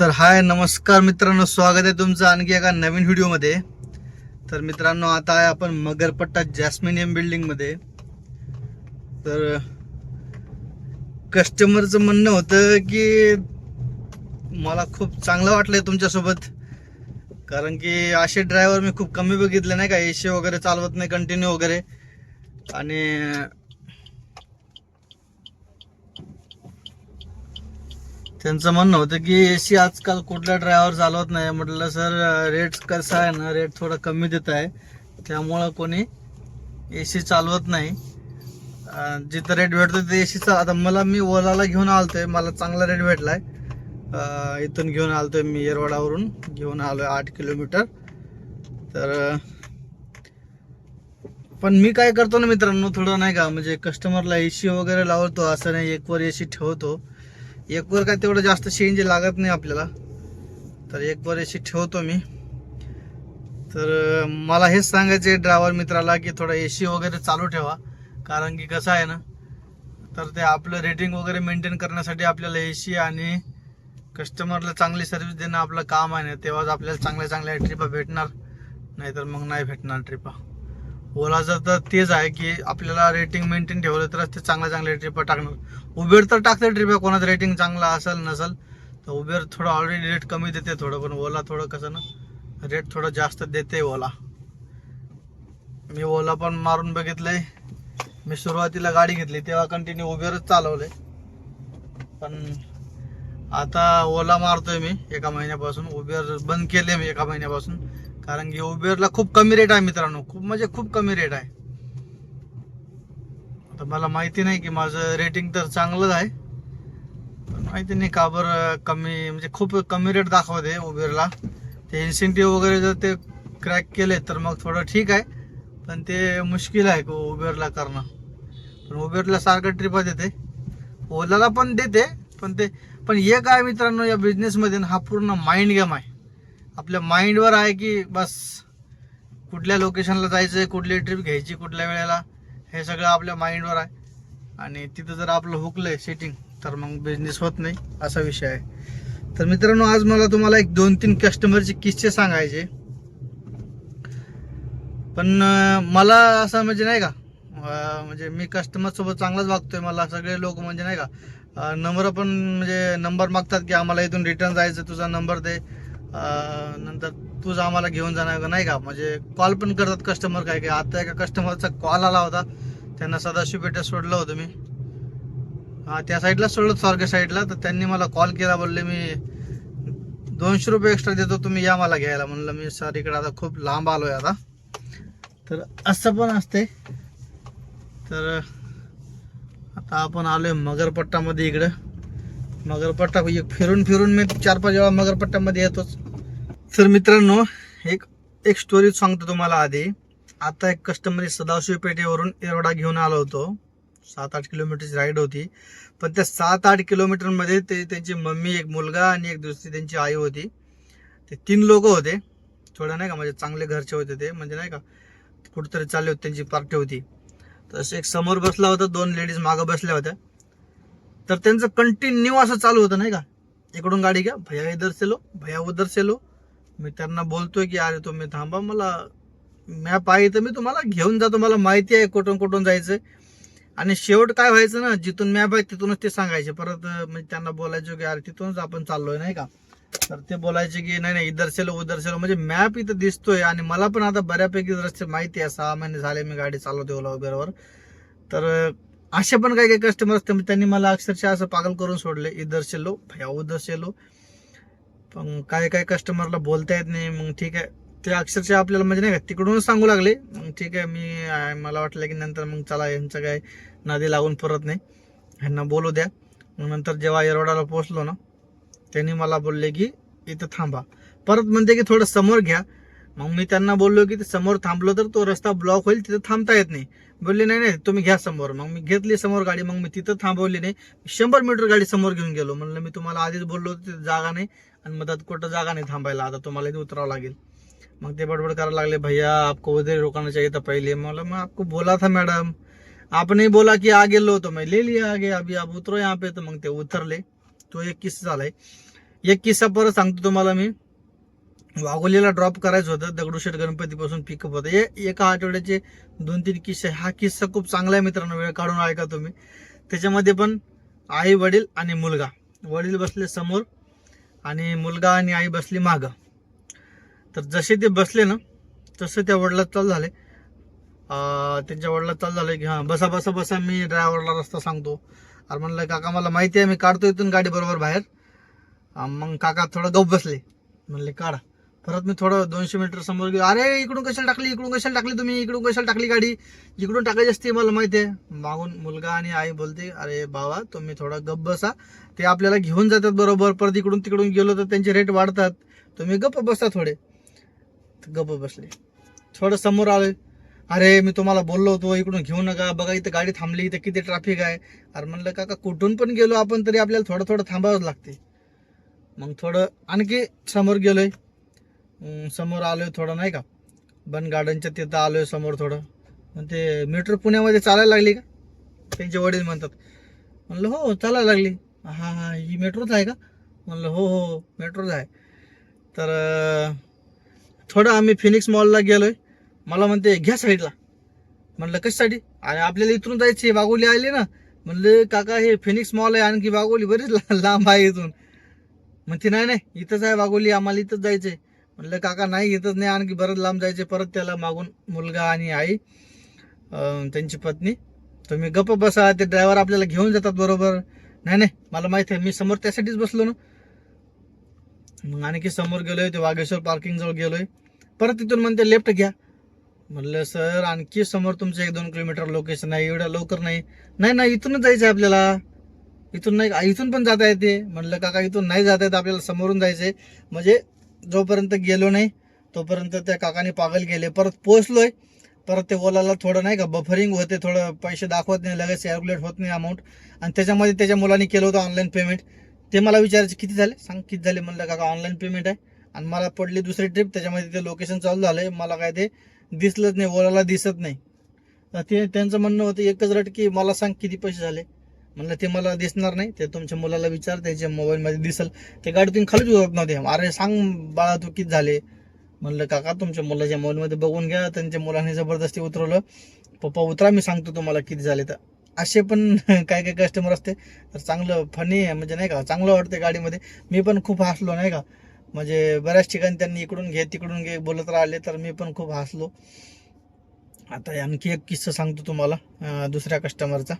तर हाय नमस्कार मित्रांनो स्वागत आहे तुमचं आणखी एका नवीन व्हिडिओमध्ये. तर मित्रांनो आता आहे आपण मगरपट्टा जॅस्मिनियम बिल्डिंगमध्ये. तर कस्टमरचं म्हणणं होतं की मला खूप चांगलं वाटलं तुमच्यासोबत. कारण की असे ड्रायव्हर मी खूप कमी बघितले नाही का? एसी वगैरे चालवत नाही कंटिन्यू वगैरे. आणि त्यांचं म्हणणं होतं की एसी आजकाल कुठला ड्रायव्हर चालवत नाही. म्हटलं सर रेट कसा आहे ना? रेट थोडा कमी देत आहे. त्यामुळं कोणी एसी चालवत नाही. जिथं रेट भेटतो ते ए सीचा आता मला मी ओलाला घेऊन आलतोय. मला चांगला रेट भेटलाय. आहे इथून घेऊन आलतोय मी येरवाडावरून. घेऊन आलो आहे आठ किलोमीटर. तर पण मी काय करतो ना मित्रांनो थोडं नाही का म्हणजे कस्टमरला एसी वगैरे लावतो असं नाही एकवर ए एसी ठेवतो. एक वर काय तेवढं जास्त चेंज लागत नाही आपल्याला. तर एक वर अशी ठेवतो मी. तर मला हेच सांगायचे ड्रायव्हर मित्राला की थोडा एसी वगैरे चालू ठेवा. कारण की कसं आहे ना तर ते आपलं रेटिंग वगैरे मेंटेन करण्यासाठी आपल्याला एसी आणि कस्टमरला चांगली सर्व्हिस देणं आपलं काम आहे ना तेव्हाच आपल्याला चांगल्या चांगल्या ट्रिपा भेटणार. नाहीतर मग नाही भेटणार ट्रिपा ओलाचं तर तेच आहे की आपल्याला रेटिंग मेंटेन ठेवलं तरच ते चांगल्या चांगल्या ट्रिपा टाकणार. उबेर तर टाकते ट्रिपा कोणाचं रेटिंग चांगला असेल नसेल तर उबेर थोडं ऑलरेडी रेट कमी देते थोडं पण ओला थोडं कसं ना रेट थोडं जास्त देते ओला मी ओला पण मारून बघितलंय. मी सुरुवातीला गाडी घेतली तेव्हा कंटिन्यू उबेरच चालवले पण आता ओला मारतोय मी एका महिन्यापासून उबेर बंद केले मी एका महिन्यापासून. कारण की उबेरला खूप कमी रेट आहे मित्रांनो. खूप म्हणजे खूप कमी रेट आहे. आता मला माहिती नाही की माझं रेटिंग तर चांगलंच आहे. पण माहिती नाही का बरं कमी म्हणजे खूप कमी रेट दाखवते उबेरला ते इन्सेंटिव्ह वगैरे जर ते क्रॅक केले तर मग थोडं ठीक आहे. पण ते मुश्किल आहे को उबेरला करणं. पण उबेरला सारखं ट्रिपा देते. ओलाला पण देते पण ते पण एक आहे मित्रांनो या बिझनेसमध्ये ना हा पूर्ण माइंड गेम आहे. आपल्या माइंडवर आहे की बस कुठल्या लोकेशनला जायचं आहे कुठली ट्रिप घ्यायची कुठल्या वेळेला हे सगळं आपल्या माइंडवर आहे. आणि तिथं जर आपलं हुकलंय सेटिंग तर मग बिझनेस होत नाही असा विषय आहे. तर मित्रांनो आज मला तुम्हाला एक दोन तीन कस्टमरचे किस्से सांगायचे. पण मला असं म्हणजे नाही का म्हणजे मी कस्टमरसोबत चांगलाच वागतोय मला सगळे लोक म्हणजे नाही का नंबर पण म्हणजे नंबर मागतात की आम्हाला इथून रिटर्न जायचं तुझा नंबर दे. नंतर तुझं आम्हाला घेऊन जाणार का नाही का? म्हणजे कॉल पण करतात कस्टमर काय काय. आता एका कस्टमरचा कॉल आला होता. त्यांना सदाशिव पेठेत सोडलं होतं मी. हां त्या साईडला सोडलं स्वर्ग साईडला तर त्यांनी मला कॉल केला बोलले मी दोनशे रुपये एक्स्ट्रा देतो तुम्ही या मला घ्यायला. म्हणलं मी सर इकडे आता खूप लांब आलो आहे आता. तर असं पण असते तर आता आपण आलो आहे मगरपट्टामध्ये इकडं. मगरपट्टा एक फिरून फिरून मी चार पाच वेळा मगरपट्ट्यामध्ये येतोच. तर मित्रांनो एक एक स्टोरी सांगतो तुम्हाला आधी. आता एक कस्टमर सदाशिव पेठेवरून एरोडा घेऊन आलो होतो. सात आठ किलोमीटरची राईड होती. पण त्या सात आठ किलोमीटरमध्ये ते त्यांची मम्मी एक मुलगा आणि एक दुसरी त्यांची आई होती. ते तीन लोक होते. थोडं नाही का म्हणजे चांगले घरचे होते ते. म्हणजे नाही का कुठेतरी चालले होते त्यांची पार्टी होती तसं एक समोर बसला होता दोन लेडीज मागं बसल्या होत्या. तर त्यांचं कंटिन्यू असं चालू होतं नाही का? इकडून गाडी घ्या भैया इधर से लो भैया उधर से लो. मी त्यांना बोलतोय की अरे तुम्ही थांबा मला मॅप आहे तर मी तुम्हाला घेऊन जातो मला माहिती आहे कुठून कुठून जायचं आणि शेवट काय व्हायचं ना जिथून मॅप आहे तिथूनच ते सांगायचे. परत म्हणजे त्यांना बोलायचं की अरे तिथूनच आपण चाललोय नाही का? तर ते बोलायचे की नाही नाही इधर सेलो उधर सेलो म्हणजे मॅप इथं दिसतोय आणि मला पण आता बऱ्यापैकी रस्ते माहिती आहे. सहा महिने झाले मी गाडी चालवते ओला उबेरवर. तर असे पण काही काही कस्टमर असते म्हणजे त्यांनी मला अक्षरशः असं पागल करून सोडले. इधर सेलो भया उधर सेलो पण काय काय कस्टमरला बोलता येत नाही. मग ठीक आहे. ते अक्षरशः आपल्याला म्हणजे नाही का तिकडूनच सांगू लागले. मग ठीक आहे मी मला वाटलं की नंतर मग चला यांचं काय नादी लागून परत नाही. ह्यांना बोलू द्या. मग नंतर जेव्हा येरवडाला पोहोचलो ना त्यांनी मला बोलले की इथं थांबा. परत म्हणते की थोडं समोर घ्या. मग मी त्यांना बोललो की समोर थांबलो तर तो रस्ता ब्लॉक होईल तिथं थांबता येत नाही. बोलले नाही नाही तुम्ही घ्या समोर. मग मी घेतली समोर गाडी मग मी तिथं थांबवली नाही. शंभर मीटर गाडी समोर घेऊन गेलो. म्हणलं मी तुम्हाला आधीच बोललो होतो जागा नाही आणि मधात कुठं जागा नाही थांबायला. आता तुम्हाला इथे उतरावं लागेल. मग ते बडबड करायला लागले भैया आपको उधर रोकाना चाहिए था पहिले. मला मग आपको बोला था मॅडम. आपने बोला की आगे लो तो मैं ले लिया आगे अभी आप उतरो यहाँ पे तर मग ते उतरले. तो एक किस्सा झालाय. एक किस्सा परत सांगतो तुम्हाला मी. वाघोलीला ड्रॉप करायचं होतं. दगडूशेठ गणपतीपासून पिकअप होतं. हे एका आठवड्याचे दोन तीन किस्से. हा किस्सा खूप चांगला आहे मित्रांनो. वेळ काढून ऐका तुम्ही. त्याच्यामध्ये पण आई वडील आणि मुलगा. वडील बसले समोर आणि मुलगा आणि आई बसली मागं. तर जसे ते बसले ना तसं त्या वडिलात चालू झाले. त्यांच्या वडिलात चालू झालं की हां बसा बसा बसा मी ड्रायव्हरला रस्ता सांगतो. अरे म्हणलं काका मला माहिती आहे मी काढतो इथून गाडी बरोबर बाहेर. मग काका थोडं गप बसले. म्हणले काढा. परत मी थोडं दोनशे मीटर समोर गेलो. अरे इकडून कशाला टाकली? इकडून कशाला टाकली तुम्ही? इकडून कशाला टाकली गाडी? इकडून टाकायची असते मला माहिती आहे. मागून मुलगा आणि आई बोलते अरे बाबा तुम्ही थोडा गप बसा. ते आपल्याला घेऊन जातात बरोबर. परत इकडून तिकडून गेलो तर त्यांचे रेट वाढतात. तुम्ही गप्प बसा थोडे. गप्प बसले. थोडं समोर आले. अरे मी तुम्हाला बोललो होतो इकडून घेऊ नका. बघा इथं गाडी थांबली इथं किती ट्रॅफिक आहे. अरे म्हणलं काका कुठून पण गेलो आपण तरी आपल्याला थोडं थोडं थांबावंच लागते. मग थोडं आणखी समोर गेलोय. समोर समोर आलोय थोडं नाही का? बन गार्डनच्या तिथं आलोय समोर थोडं. मग ते मेट्रो पुण्यामध्ये चालायला लागली का? त्यांचे वडील म्हणतात. म्हणलं हो, हो चालायला लागली. हा हा ही मेट्रोच आहे का? म्हणलं हो हो मेट्रोच आहे. तर थोडं आम्ही फिनिक्स मॉलला गेलोय. मला म्हणते घ्या साईडला म्हणलं कशासाठी? आणि आपल्याला इथून जायची वाघोली आली ना. म्हणलं काका हे फिनिक्स मॉल आहे आणखी वाघोली बरीच लांब आहे इथून. म्हणते नाही नाही इथंच आहे वाघोली आम्हाला इथंच जायचंय. म्हणलं काका नाही येतच नाही. आणखी बरंच लांब जायचे परत त्याला मागून मुलगा आणि आई त्यांची पत्नी. तुम्ही गप्प बसा. ते ड्रायव्हर आपल्याला घेऊन जातात बरोबर. नाही नाही. मला माहिती आहे. मी समोर त्यासाठीच बसलो ना. मग आणखी समोर गेलोय. ते वाघेश्वर पार्किंगजवळ गेलोय. परत तिथून म्हणते लेफ्ट घ्या. म्हणलं सर आणखी समोर तुमचं एक दोन किलोमीटर लोकेशन आहे. एवढ्या लवकर नाही. नाही नाही. इथूनच जायचं आहे आपल्याला. इथून नाही. इथून पण जाता येते. म्हणलं काका इथून नाही जाता येत. आपल्याला समोरून जायचंय. म्हणजे जोपर्यंत गेलो नाही तोपर्यंत त्या काकाने पागल गेले परत पोचलोय परत ते ओलाला थोडं नाही का बफरिंग होते थोडं पैसे दाखवत नाही लगेच कॅल्क्युलेट होत नाही अमाऊंट आणि त्याच्यामध्ये त्याच्या मुलाने केलं होतं ऑनलाईन पेमेंट ते मला विचारायचे किती झाले? सांग किती झाले? म्हणलं काका ऑनलाईन पेमेंट आहे. आणि मला पडली दुसरी ट्रिप त्याच्यामध्ये ते लोकेशन चालू झालंय. मला काय ते दिसलंच नाही ओलाला दिसत नाही. तर ते त्यांचं म्हणणं होतं एकच रट की मला सांग किती पैसे झाले? म्हणलं ते मला दिसणार नाही ते तुमच्या मुलाला विचार त्याच्या मोबाईलमध्ये दिसल. ते गाडीतून खालीच उतरत नव्हते. अरे सांग बाळा तू किती झाले? म्हणलं काका तुमच्या मुलाच्या मोबाईलमध्ये बघून घ्या. त्यांच्या मुलाने जबरदस्ती उतरवलं. पप्पा उतरा मी सांगतो तुम्हाला किती झाले. तर असे पण काय काय कस्टमर असते. तर चांगलं फनी आहे. म्हणजे नाही का चांगलं वाटते गाडीमध्ये. मी पण खूप हसलो नाही का. म्हणजे बऱ्याच ठिकाणी त्यांनी इकडून घे तिकडून घे बोलत राहिले तर मी पण खूप हसलो. आता आणखी एक किस्सा सांगतो तुम्हाला दुसऱ्या कस्टमरचा